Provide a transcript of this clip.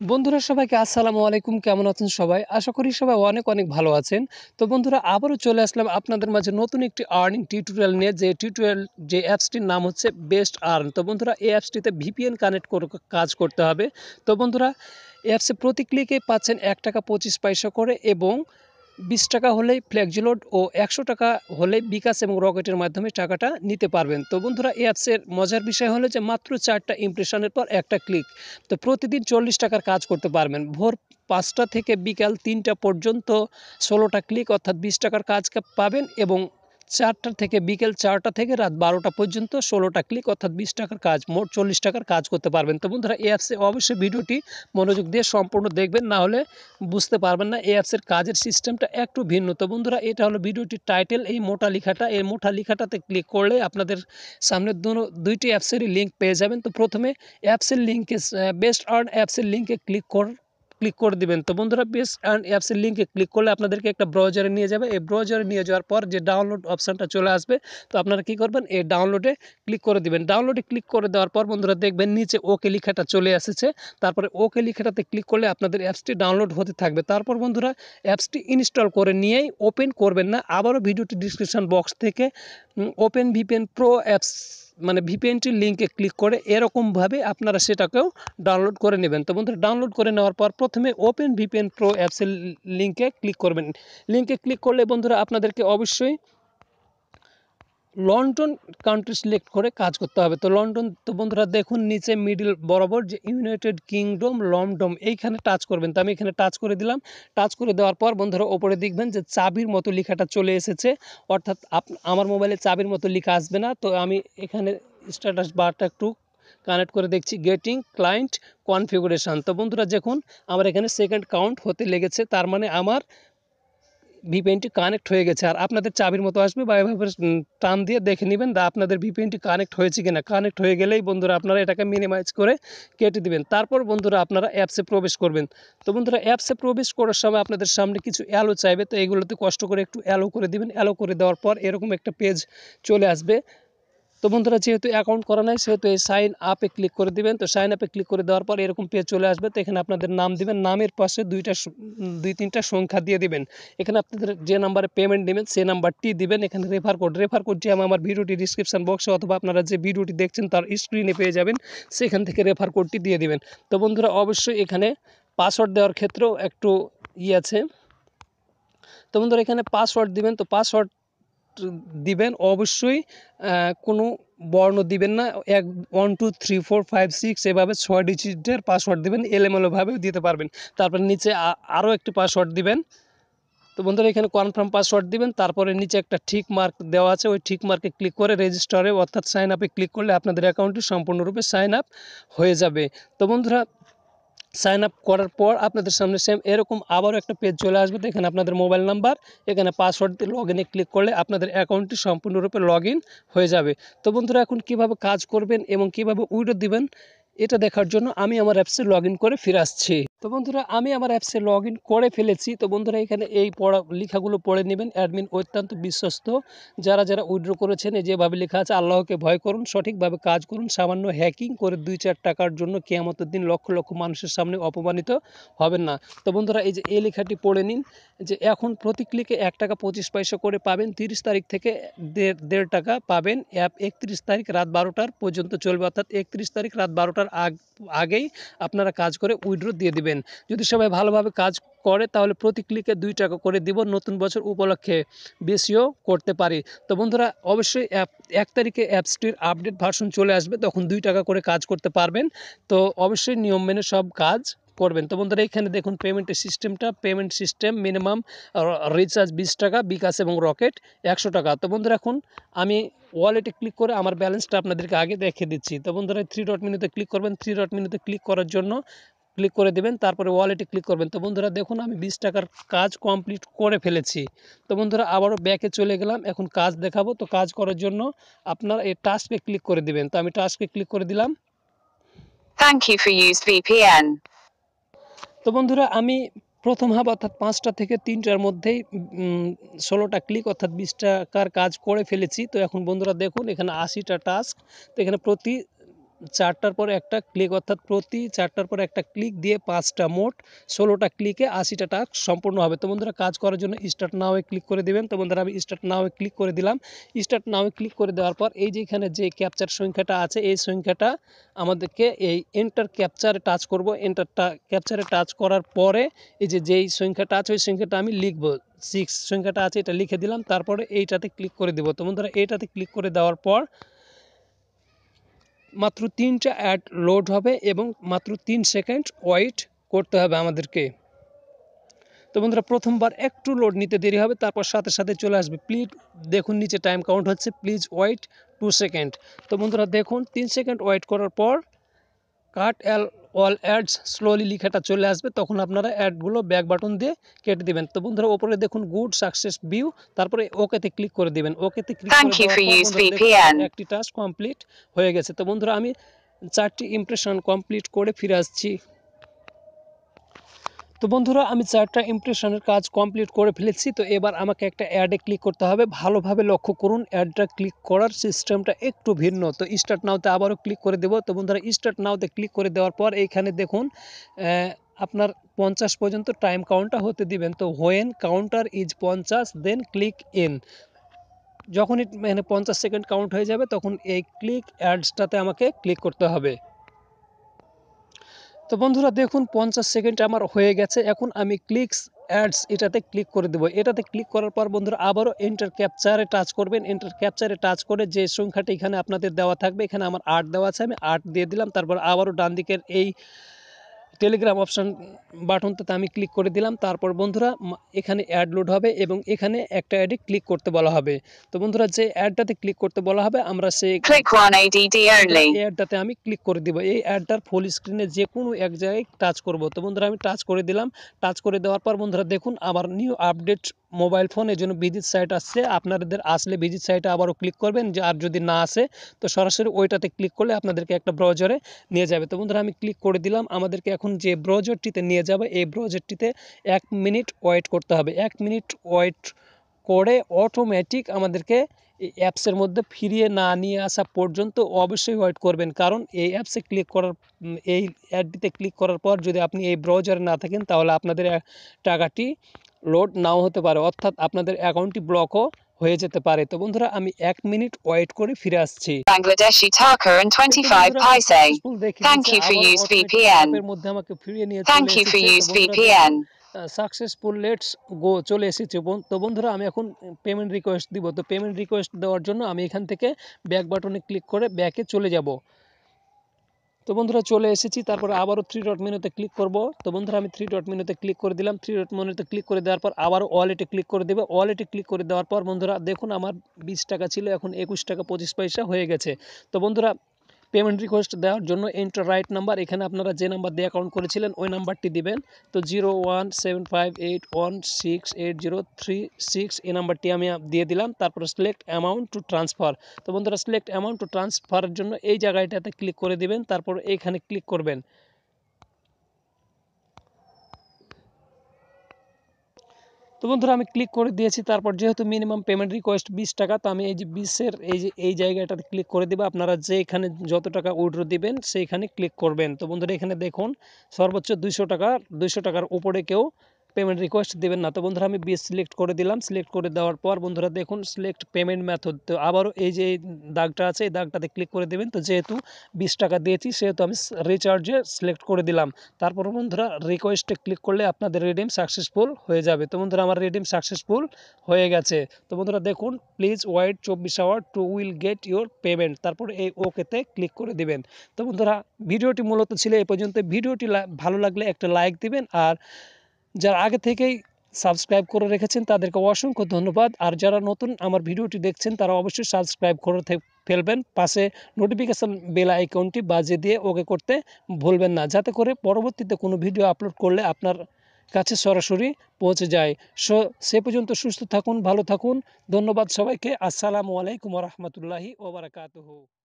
বন্ধুরা সবাইকে আসসালামু আলাইকুম, কেমন আছেন সবাই? আশা করি সবাই অনেক অনেক ভালো আছেন। তো বন্ধুরা, আবারও চলে আসলাম আপনাদের মাঝে নতুন একটি আর্নিং টিউটোরিয়াল নিয়ে। যে টিউটোরিয়াল যে অ্যাপসটির নাম হচ্ছে বেস্ট আর্ন তো বন্ধুরা, এই অ্যাপসটিতে ভিপিএন কানেক্ট করে, কাজ করতে হবে। তো বন্ধুরা অ্যাপসে প্রতি ক্লিকে পাচ্ছেন এক টাকা পঁচিশ পয়সা করে এবং বিশ টাকা হলেই ফ্ল্যাক্সিলোড ও একশো টাকা হলে বিকাশ এবং রকেটের মাধ্যমে টাকাটা নিতে পারবেন। তো বন্ধুরা, এই অ্যাপসের মজার বিষয় হলো যে মাত্র চারটা ইমপ্রেশনের পর একটা ক্লিক তো প্রতিদিন চল্লিশ টাকার কাজ করতে পারবেন। ভোর পাঁচটা থেকে বিকাল তিনটা পর্যন্ত ষোলোটা ক্লিক অর্থাৎ বিশ টাকার কাজ পাবেন এবং চারটা থেকে বিকেল চারটা থেকে রাত বারোটা পর্যন্ত ষোলোটা ক্লিক অর্থাৎ বিশ টাকার কাজ, মোট চল্লিশ টাকার কাজ করতে পারবেন। তো বন্ধুরা, এই অ্যাপসে অবশ্যই ভিডিওটি মনোযোগ দিয়ে সম্পূর্ণ দেখবেন, না হলে বুঝতে পারবেন না এই অ্যাপসের কাজের সিস্টেমটা একটু ভিন্ন। তো বন্ধুরা, এটা হলো ভিডিওটির টাইটেল এই মোটা লেখাটা। এই মোটা লেখাটাতে ক্লিক করলে আপনাদের সামনে দুইটি অ্যাপসেরই লিঙ্ক পেয়ে যাবেন। তো প্রথমে অ্যাপসের লিঙ্কে বেস্ট আর্ন অ্যাপসের লিঙ্কে ক্লিক কর ক্লিক করে দিবেন। তো বন্ধুরা বেস অ্যান্ড অ্যাপসের লিঙ্কে ক্লিক করলে আপনাদেরকে একটা ব্রাউজারে নিয়ে যাবে। এই ব্রাউজারে নিয়ে যাওয়ার পর যে ডাউনলোড অপশানটা চলে আসবে, তো আপনারা কি করবেন? এই ডাউনলোডে ক্লিক করে দিবেন। ডাউনলোডে ক্লিক করে দেওয়ার পর বন্ধুরা, দেখবেন নিচে ওকে লিখাটা চলে এসেছে। তারপরে ওকে লিখাটাতে ক্লিক করলে আপনাদের অ্যাপসটি ডাউনলোড হতে থাকবে। তারপর বন্ধুরা অ্যাপসটি ইনস্টল করে নিয়েই ওপেন করবেন না। আবারও ভিডিওটি ডিসক্রিপশান বক্স থেকে ওপেন ভিপিএন প্রো অ্যাপস মানে ভিপিএনটির লিঙ্কে ক্লিক করে এরকমভাবে আপনারা সেটাকেও ডাউনলোড করে নেবেন। তো বন্ধুরা ডাউনলোড করে নেওয়ার পর প্রথমে ওপেন ভিপিএন প্রো অ্যাপসের লিঙ্কে ক্লিক করবেন। লিঙ্কে ক্লিক করলে বন্ধুরা, আপনাদেরকে অবশ্যই লন্ডন কান্ট্রি সিলেক্ট করে কাজ করতে হবে। তো লন্ডন, তো বন্ধুরা দেখুন নিচে মিডিল বরাবর যে ইউনাইটেড কিংডম লন্ডন এইখানে টাচ করবেন। তো আমি এখানে টাচ করে দিলাম। টাচ করে দেওয়ার পর বন্ধুরা ওপরে দেখবেন যে চাবির মতো লেখাটা চলে এসেছে। অর্থাৎ আমার মোবাইলে চাবির মতো লেখা আসবে না। তো আমি এখানে স্ট্যাটাস বারটা একটু কানেক্ট করে দেখছি। গেটিং ক্লায়েন্ট কনফিগুরেশান তো বন্ধুরা দেখুন, আমার এখানে সেকেন্ড কাউন্ট হতে লেগেছে। তার মানে আমার ভিপিএনটি কানেক্ট হয়ে গেছে। আর আপনাদের চাবির মতো আসবে বা এভাবে টান দিয়ে দেখে নেবেন দা আপনাদের ভিপিএনটি কানেক্ট হয়েছে কিনা। কানেক্ট হয়ে গেলেই বন্ধুরা আপনারা এটাকে মিনিমাইজ করে কেটে দিবেন। তারপর বন্ধুরা আপনারা অ্যাপসে প্রবেশ করবেন। তো বন্ধুরা অ্যাপসে প্রবেশ করার সময় আপনাদের সামনে কিছু অ্যালো চাইবে, তো এগুলোতে কষ্ট করে একটু অ্যালো করে দিবেন। অ্যালো করে দেওয়ার পর এরকম একটা পেজ চলে আসবে। তো বন্ধুরা, যেহেতু অ্যাকাউন্ট করা নাই, সেহেতু এই সাইন আপে ক্লিক করে দিবেন। তো সাইন আপে ক্লিক করে দেওয়ার পর এরকম পেজ চলে আসবে। তো এখানে আপনাদের নাম দিবেন। নামের পাশে দুইটা দুই তিনটা সংখ্যা দিয়ে দিবেন। এখানে আপনাদের যে নাম্বারে পেমেন্ট নেবেন সেই নাম্বারটি দিবেন। এখানে রেফার কোড রেফার কোডটি আমি আমার ভিডিওটি ডিসক্রিপশান বক্সে অথবা আপনারা যে ভিডিওটি দেখছেন, তার স্ক্রিনে পেয়ে যাবেন। সেখান থেকে রেফার কোডটি দিয়ে দিবেন। তো বন্ধুরা, অবশ্যই এখানে পাসওয়ার্ড দেওয়ার ক্ষেত্রেও একটু ই আছে। তো বন্ধুরা, এখানে পাসওয়ার্ড দিবেন। তো পাসওয়ার্ড দিবেন, অবশ্যই কোনো বর্ণ দিবেন না। এক one two three four five six এভাবে ছয় ডিজিটের পাসওয়ার্ড দিবেন এলোমেলোভাবেও দিতে পারবেন। তারপর নিচে আরও একটি পাসওয়ার্ড দিবেন। তো বন্ধুরা, এখানে কনফার্ম পাসওয়ার্ড দিবেন, তারপরে নিচে একটা ঠিক মার্ক দেওয়া আছে, ওই ঠিক মার্কে ক্লিক করে রেজিস্টারে অর্থাৎ সাইন আপে ক্লিক করলে আপনাদের অ্যাকাউন্টটি সম্পূর্ণরূপে সাইন আপ হয়ে যাবে। তো বন্ধুরা সাইন আপ করার পর আপনাদের সামনে সেম এরকম আবারও একটা পেজ চলে আসবে। এখানে আপনাদের মোবাইল নাম্বার এখানে পাসওয়ার্ড দিয়ে লগ ইনে ক্লিক করলে আপনাদের অ্যাকাউন্টটি সম্পূর্ণরূপে লগ হয়ে যাবে। তো বন্ধুরা, এখন কীভাবে কাজ করবেন এবং কীভাবে উইডো দিবেন, এটা দেখার জন্য আমি আমার অ্যাপসে লগ করে ফিরে আসছি। তো বন্ধুরা, আমি আমার অ্যাপসে লগ করে ফেলেছি। তো বন্ধুরা, এখানে এই পড়া, লেখাগুলো পড়ে নেবেন। অ্যাডমিন অত্যন্ত বিশ্বস্ত। যারা যারা উইড্রো করেছেন, এই যেভাবে লেখা আছে, আল্লাহকে ভয় করুন, সঠিকভাবে কাজ করুন। সামান্য হ্যাকিং করে দুই চার টাকার জন্য কেয়ামতের দিন লক্ষ লক্ষ মানুষের সামনে অপমানিত হবেন না। তো বন্ধুরা, এই যে এই লেখাটি পড়ে নিন। যে এখন প্রতি ক্লিকে এক টাকা পঁচিশ পয়সা করে পাবেন। তিরিশ তারিখ থেকে দেড় দেড় টাকা পাবেন। অ্যাপ একত্রিশ তারিখ রাত বারোটার পর্যন্ত চলবে। অর্থাৎ একত্রিশ তারিখ রাত বারোটার আগ আগেই আপনারা কাজ করে উইড্রো দিয়ে দিবেন। যদি সবাই ভালোভাবে কাজ করে, তাহলে প্রতি ক্লিকে দুই টাকা করে দিব নতুন বছর উপলক্ষে। বেশিও করতে পারি। তো বন্ধুরা, অবশ্যই অ্যাপ এক তারিখে অ্যাপসটির আপডেট ভার্সন চলে আসবে, তখন দুই টাকা করে কাজ করতে পারবেন। তো অবশ্যই নিয়ম মেনে সব কাজ করবেন। তো বন্ধুরা, এখানে দেখুন পেমেন্টের সিস্টেমটা পেমেন্ট সিস্টেম মিনিমাম রিচার্জ বিশ টাকা, বিকাশ এবং রকেট একশো টাকা। তো বন্ধুরা, এখন আমি ওয়ালেটে ক্লিক করে আমার ব্যালেন্সটা আপনাদেরকে আগে দেখে দিচ্ছি। তো বন্ধুরা থ্রি ডট মিনুতে ক্লিক করবেন। থ্রি ডট মিনুতে ক্লিক করার জন্য ক্লিক করে দেবেন। তারপরে ওয়ালেটে ক্লিক করবেন। তো বন্ধুরা, দেখুন আমি বিশ টাকার কাজ কমপ্লিট করে ফেলেছি। তো বন্ধুরা, আবারও ব্যাকে চলে গেলাম। এখন কাজ দেখাবো। তো কাজ করার জন্য আপনার এই টাস্কে ক্লিক করে দিবেন। তো আমি টাস্কে ক্লিক করে দিলাম। Thank you for use VPN. তো বন্ধুরা, আমি প্রথম হাব অর্থাৎ পাঁচটা থেকে তিনটার মধ্যেই ষোলোটা ক্লিক অর্থাৎ বিশ টাকার কাজ করে ফেলেছি। তো এখন বন্ধুরা দেখুন, এখানে আশিটা টাস্ক তো এখানে প্রতি চারটার পর একটা ক্লিক অর্থাৎ প্রতি চারটার পর একটা ক্লিক দিয়ে পাঁচটা মোট ষোলোটা ক্লিকে আশিটা টাস্ক সম্পূর্ণ হবে। তো বন্ধুরা, কাজ করার জন্য স্টার্ট নাওয়ে ক্লিক করে দিবেন। তো বন্ধুরা, আমি স্টার্ট নাওয়ে ক্লিক করে দিলাম। স্টার্ট নাওয়ে ক্লিক করে দেওয়ার পর এই যে এখানে যে ক্যাপচার সংখ্যাটা আছে, এই সংখ্যাটা আমাদেরকে এই এন্টার ক্যাপচারে টাচ করব। এন্টারটা ক্যাপচারে টাচ করার পরে এই যে যেই সংখ্যাটা আছে, ওই সংখ্যাটা আমি লিখব। সিক্স সংখ্যাটা আছে, এটা লিখে দিলাম। তারপরে এইটাতে ক্লিক করে দেবো। তো বন্ধুরা, এইটাতে ক্লিক করে দেওয়ার পর মাত্র তিনটা অ্যাড লোড হবে এবং মাত্র তিন সেকেন্ড ওয়েট করতে হবে আমাদেরকে। তো বন্ধুরা, প্রথমবার একটু লোড নিতে দেরি হবে, তারপর সাথে সাথে চলে আসবে। প্লিজ দেখুন নিচে টাইম কাউন্ট হচ্ছে প্লিজ ওয়েট টু সেকেন্ড তো বন্ধুরা, দেখুন, তিন সেকেন্ড ওয়েট করার পর cut all all ads slowly লিখাটা চলে আসবে তখন আপনারা অ্যাডগুলো ব্যাক বাটন দিয়ে কেটে দিবেন। তো বন্ধুরা ওপরে দেখুন গুড সাকসেস ভিউ তারপরে ওকেতে ক্লিক করে দিবেন। ওকেতে ক্লিক করে একটি টাস্ক কমপ্লিট হয়ে গেছে। তো বন্ধুরা আমি চারটি ইমপ্রেশন কমপ্লিট করে ফিরে আসছি। তো বন্ধুরা, আমি চারটা ইমপ্রেশনের কাজ কমপ্লিট করে ফেলেছি, তো এবার আমাকে একটা অ্যাডে ক্লিক করতে হবে। ভালোভাবে লক্ষ্য করুন অ্যাডটা ক্লিক করার সিস্টেমটা একটু ভিন্ন, তো স্টার্ট নাওতে আবারও ক্লিক করে দেবো। তো বন্ধুরা স্টার্ট নাওতে ক্লিক করে দেওয়ার পর এইখানে দেখুন আপনার পঞ্চাশ পর্যন্ত টাইম কাউন্টার হতে দিবেন। তো হোয়েন কাউন্টার ইজ পঞ্চাশ দেন ক্লিক ইন যখনই মানে পঞ্চাশ সেকেন্ড কাউন্ট হয়ে যাবে, তখন এই ক্লিক অ্যাডসটাতে আমাকে ক্লিক করতে হবে। তো বন্ধুরা দেখুন, পঞ্চাশ সেকেন্ড আমার হয়ে গেছে। এখন আমি ক্লিকস অ্যাডস এটাতে ক্লিক করে দেবো। এটাতে ক্লিক করার পর বন্ধুরা আবারও এন্টার ক্যাপচারে টাচ করবেন। এন্টার ক্যাপচারে টাচ করে যে সংখ্যাটি এখানে আপনাদের দেওয়া থাকবে, এখানে আমার আট দেওয়া আছে। আমি আট দিয়ে দিলাম, তারপর আবারও ডান দিকের এই টেলিগ্রাম অপশান বাটনটাতে আমি ক্লিক করে দিলাম। তারপর বন্ধুরা এখানে অ্যাড লোড হবে এবং এখানে একটা অ্যাডে ক্লিক করতে বলা হবে। তো বন্ধুরা যে অ্যাডটাতে ক্লিক করতে বলা হবে আমরা সেই Click 1 ADD এই only. অ্যাডটাতে আমি ক্লিক করে দিব। এই অ্যাডটার ফুল স্ক্রিনে যে কোনো এক জায়গায় টাচ করব। তো বন্ধুরা আমি টাচ করে দিলাম। টাচ করে দেওয়ার পর বন্ধুরা দেখুন আমার নিউ আপডেট মোবাইল ফোন এই জন্য ভিজিট সাইট আসছে, আপনাদের আসলে ভিজিট সাইটে আবারও ক্লিক করবেন, যে আর যদি না আসে, তো সরাসরি ওইটাতে ক্লিক করলে আপনাদেরকে একটা ব্রাউজারে নিয়ে যাবে। তো বন্ধুরা, আমি ক্লিক করে দিলাম, আমাদেরকে এখন যে ব্রাউজারটিতে নিয়ে যাবে, এই ব্রাউজারটিতে এক মিনিট ওয়েট করতে হবে। এক মিনিট ওয়েট করে অটোমেটিক আমাদেরকে এই অ্যাপসের মধ্যে ফিরিয়ে না নিয়ে আসা পর্যন্ত অবশ্যই ওয়েট করবেন। কারণ এই অ্যাপসে ক্লিক করার এই অ্যাডটিতে ক্লিক করার পর যদি আপনি এই ব্রাউজারে না থাকেন, তাহলে আপনাদের টাকাটি লোড নাও হতে পারে অর্থাৎ আপনাদের অ্যাকাউন্টটি ব্লকও হয়ে যেতে পারে তো বন্ধুরা আমি এক মিনিট ওয়েট করে ফিরে আসছি Bangladeshi Taka and 25 paise. Thank you for use VPN. এর মধ্যে আমাকে ফিরিয়ে নিয়ে Thank you for use VPN. Successful let's go চলে এসেছে তো বন্ধুরা আমি এখন পেমেন্ট রিকোয়েস্ট দিব তো পেমেন্ট রিকোয়েস্ট দেওয়ার জন্য আমি এখান থেকে ব্যাক বাটনে ক্লিক করে ব্যাকে চলে যাব তো বন্ধুরা চলে এসেছি, তারপর আবারও থ্রি ডট মেনুতে ক্লিক করব। তো বন্ধুরা আমি থ্রি ডট মেনুতে ক্লিক করে দিলাম। থ্রি ডট মেনুতে ক্লিক করে দেওয়ার পর আবারও ওয়ালেটে ক্লিক করে দেবে। ওয়ালেটে ক্লিক করে দেওয়ার পর বন্ধুরা দেখুন আমার বিশ টাকা ছিল, এখন একুশ টাকা পঁচিশ পয়সা হয়ে গেছে। তো বন্ধুরা পেমেন্ট রিকোয়েস্ট দেওয়ার জন্য এন্টার রাইট নাম্বার এখানে আপনারা যে নাম্বার দিয়ে অ্যাকাউন্ট করেছিলেন, ওই নাম্বারটি দিবেন। তো zero one seven five eight one six eight zero three six এই নাম্বারটি আমি দিয়ে দিলাম। তারপর সিলেক্ট অ্যামাউন্ট টু ট্রান্সফার তো বন্ধুরা সিলেক্ট অ্যামাউন্ট টু ট্রান্সফারের জন্য এই জায়গাটাতে ক্লিক করে দিবেন। তারপর এইখানে ক্লিক করবেন। তো বন্ধুরা আমি ক্লিক করে দিয়েছি, তারপর যেহেতু মিনিমাম পেমেন্ট রিকোয়েস্ট বিশ টাকা, তো আমি এই যে বিশের এই যে, এই জায়গাটাতে ক্লিক করে দেবো। আপনারা যে এখানে যত টাকা উইড্রো দিবেন, সেইখানে ক্লিক করবেন। তো বন্ধুরা এখানে দেখুন, সর্বোচ্চ দুইশো টাকা, দুইশো টাকার উপরে কেউ পেমেন্ট রিকোয়েস্ট দেবেন না। তো বন্ধুরা, আমি বিশ সিলেক্ট করে দিলাম। সিলেক্ট করে দেওয়ার পর বন্ধুরা, দেখুন সিলেক্ট পেমেন্ট মেথড তো আবারও এই যে দাগটা আছে, এই দাগটাতে ক্লিক করে দেবেন। তো যেহেতু বিশ টাকা দিয়েছি, সেহেতু আমি রিচার্জে সিলেক্ট করে দিলাম। তারপর বন্ধুরা রিকোয়েস্টে ক্লিক করলে আপনাদের রিডিম সাকসেসফুল হয়ে যাবে। তো বন্ধুরা, আমার রিডিম সাকসেসফুল হয়ে গেছে। তো বন্ধুরা, দেখুন প্লিজ ওয়েট চব্বিশ hour to will get your payment তারপর এই ওকেতে ক্লিক করে দিবেন। তো বন্ধুরা, ভিডিওটি মূলত ছিল এই পর্যন্ত। ভিডিওটি ভালো লাগলে একটা লাইক দিবেন। আর যারা আগে থেকেই সাবস্ক্রাইব করে রেখেছেন, তাদেরকে অসংখ্য ধন্যবাদ। আর যারা নতুন আমার ভিডিওটি দেখছেন, তারা অবশ্যই সাবস্ক্রাইব করে ফেলবেন। পাশে নোটিফিকেশান বেল আইকনটি বাজিয়ে দিয়ে ওকে করতে ভুলবেন না, যাতে করে পরবর্তীতে কোনো ভিডিও আপলোড করলে আপনার কাছে সরাসরি পৌঁছে যায়। সো, সে পর্যন্ত সুস্থ থাকুন, ভালো থাকুন। ধন্যবাদ সবাইকে। আসসালামু আলাইকুম রহমতুল্লাহি ওবরাকাতুহু